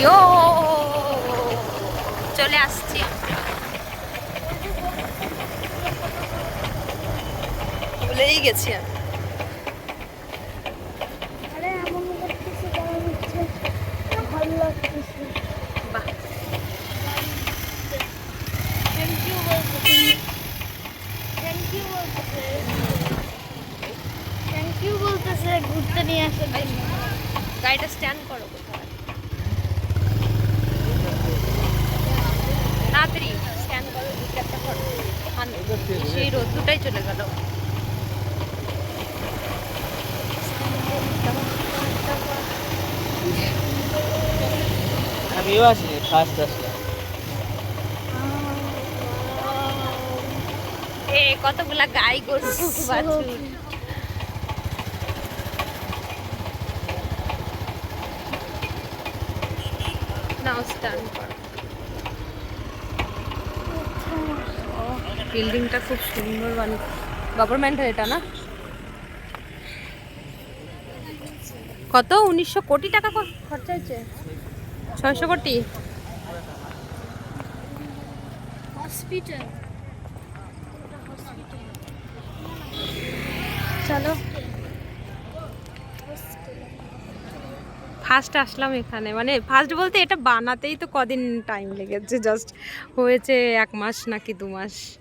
ইয়ো চলে আসছি ভুলেই গেছি আমি। আরে এমন করতেছে কেন ভালো লাগতেছে বাহ। থ্যাংক ইউ বলতেছে থ্যাংক ইউ বলতেছে থ্যাংক ইউ বলতেছে ঘুরতে নিয়ে আসার জন্য। গাড়িটা স্ট্যান্ড করো কোথায়? সেই রোদ দুটাই চলে গেল। আমিও আসিনি ফার্স্ট আসলাম এ কতগুলা গাই গরু বাছুর নাও করো বিল্ডিংটা খুব সুন্দর বানি গভর্নমেন্টের এটা না? কত? উনিশশো কোটি টাকা খরচা হয়েছে? ছয়শো কোটি? হসপিটাল। চলো। ফার্স্ট আসলাম এখানে। মানে ফার্স্ট বলতে এটা বানাতেই তো কদিন টাইম লেগেছে। জাস্ট হয়েছে এক মাস নাকি দু মাস।